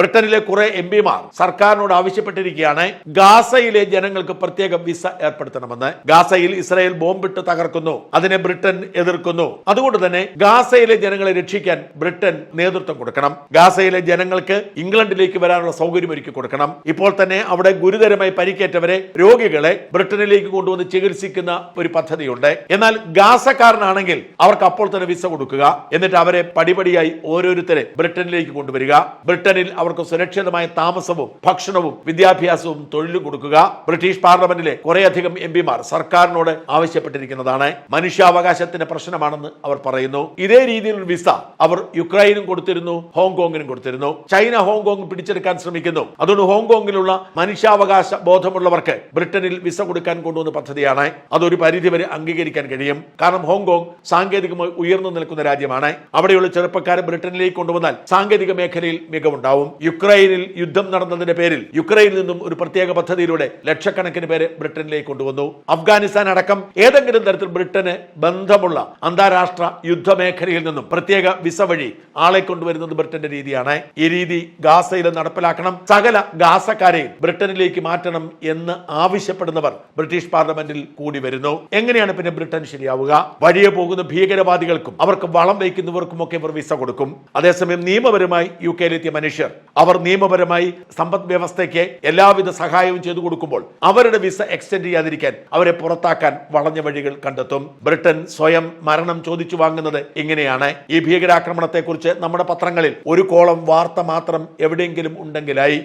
ബ്രിട്ടനിലെ കുറെ എം പിമാർ സർക്കാരിനോട് ആവശ്യപ്പെട്ടിരിക്കുകയാണ് ഗാസയിലെ ജനങ്ങൾക്ക് പ്രത്യേക വിസ ഏർപ്പെടുത്തണമെന്ന്. ഗാസയിൽ ഇസ്രായേൽ ബോംബിട്ട് തകർക്കുന്നു. അതിനെ ബ്രിട്ടൻ എതിർക്കുന്നു. അതുകൊണ്ട് തന്നെ ഗാസയിലെ ജനങ്ങളെ രക്ഷിക്കാൻ ബ്രിട്ടൻ നേതൃത്വം കൊടുക്കണം. ഗാസയിലെ ജനങ്ങൾക്ക് ഇംഗ്ലണ്ടിലേക്ക് വരാനുള്ള സൗകര്യം ഒരുക്കി കൊടുക്കണം. ഇപ്പോൾ തന്നെ അവിടെ ഗുരുതരമായി പരിക്കേറ്റവരെ രോഗികളെ ബ്രിട്ടനിലേക്ക് കൊണ്ടുവന്ന് ചികിത്സിക്കുന്ന ഒരു പദ്ധതിയുണ്ട്. എന്നാൽ ഗാസക്കാരനാണെങ്കിൽ അവർക്ക് അപ്പോൾ തന്നെ വിസ കൊടുക്കുക. എന്നിട്ട് അവരെ പടിപടിയായി ഓരോരുത്തരെ ബ്രിട്ടനിലേക്ക് കൊണ്ടുവരിക. ബ്രിട്ടനിൽ അവർക്ക് സുരക്ഷിതമായ താമസവും ഭക്ഷണവും വിദ്യാഭ്യാസവും തൊഴിലും കൊടുക്കുക. ബ്രിട്ടീഷ് പാർലമെന്റിലെ കുറേയധികം എം പിമാർ സർക്കാരിനോട് ആവശ്യപ്പെട്ടിരിക്കുന്നതാണ്. മനുഷ്യാവകാശത്തിന്റെ പ്രശ്നമാണെന്ന് അവർ പറയുന്നു. ഇതേ രീതിയിൽ വിസ അവർ യുക്രൈനും കൊടുത്തിരുന്നു ഹോങ്കോങ്ങിനും കൊടുത്തിരുന്നു. ചൈന ഹോങ്കോങ് പിടിച്ചെടുക്കാൻ ശ്രമിക്കുന്നു. അതുകൊണ്ട് ഹോങ്കോങ്ങിലുള്ള മനുഷ്യാവകാശ ബോധമുള്ളവർക്ക് ബ്രിട്ടനിൽ വിസ കൊടുക്കാൻ കൊണ്ടുവന്ന പദ്ധതിയാണ്. അതൊരു പരിധിവരെ അംഗീകരിക്കാൻ കഴിയും. കാരണം ഹോങ്കോങ് സാങ്കേതികമായി ഉയർന്നു നിൽക്കുന്ന രാജ്യമാണ്. അവിടെയുള്ള ചെറുപ്പക്കാരെ ബ്രിട്ടനിലേക്ക് കൊണ്ടുവന്നാൽ സാങ്കേതിക മേഖലയിൽ മികവുണ്ടാവും. യുക്രൈനിൽ യുദ്ധം നടന്നതിന്റെ പേരിൽ യുക്രൈനിൽ നിന്നും ഒരു പ്രത്യേക പദ്ധതിയിലൂടെ ലക്ഷക്കണക്കിന് പേരെ ബ്രിട്ടനിലേക്ക് കൊണ്ടുവന്നു. അഫ്ഗാനിസ്ഥാൻ അടക്കം ഏതെങ്കിലും തരത്തിൽ ബ്രിട്ടന് ബന്ധമുള്ള അന്താരാഷ്ട്ര യുദ്ധമേഖലയിൽ നിന്നും പ്രത്യേക വിസ വഴി ആളെ കൊണ്ടുവരുന്നത് ബ്രിട്ടന്റെ രീതിയാണ്. ഈ രീതി ഗാസയിൽ നടപ്പിലാക്കണം. സകല ഗാസക്കാരെയും ബ്രിട്ടനിലേക്ക് മാറ്റണം എന്ന് ആവശ്യപ്പെടുന്നവർ ബ്രിട്ടീഷ് പാർലമെന്റിൽ കൂടി വരുന്നു. എങ്ങനെയാണ് പിന്നെ ബ്രിട്ടൻ ശരിയാവുക? വഴിയെ പോകുന്ന ഭീകരവാദികൾക്കും അവർക്ക് വളം വയ്ക്കുന്നവർക്കും ഒക്കെ ഇവർ വിസ കൊടുക്കും. അതേസമയം നിയമപരമായി യു കെയിലെത്തിയ മനുഷ്യർ അവർ നിയമപരമായി സമ്പദ് വ്യവസ്ഥയ്ക്ക് എല്ലാവിധ സഹായവും ചെയ്തു കൊടുക്കുമ്പോൾ അവരുടെ വിസ എക്സ്റ്റെൻഡ് ചെയ്യാതിരിക്കാൻ അവരെ പുറത്താക്കാൻ വളഞ്ഞ വഴികൾ കണ്ടെത്തും. ബ്രിട്ടൻ സ്വയം മരണം ചോദിച്ചു വാങ്ങുന്നത് ഇങ്ങനെയാണ് ഈ ഭീകരാക്രമണത്തെക്കുറിച്ച് നമ്മുടെ പത്രങ്ങളിൽ ഒരു കോളം വാർത്ത മാത്രം എവിടെയെങ്കിലും ഉണ്ടെങ്കിലായി.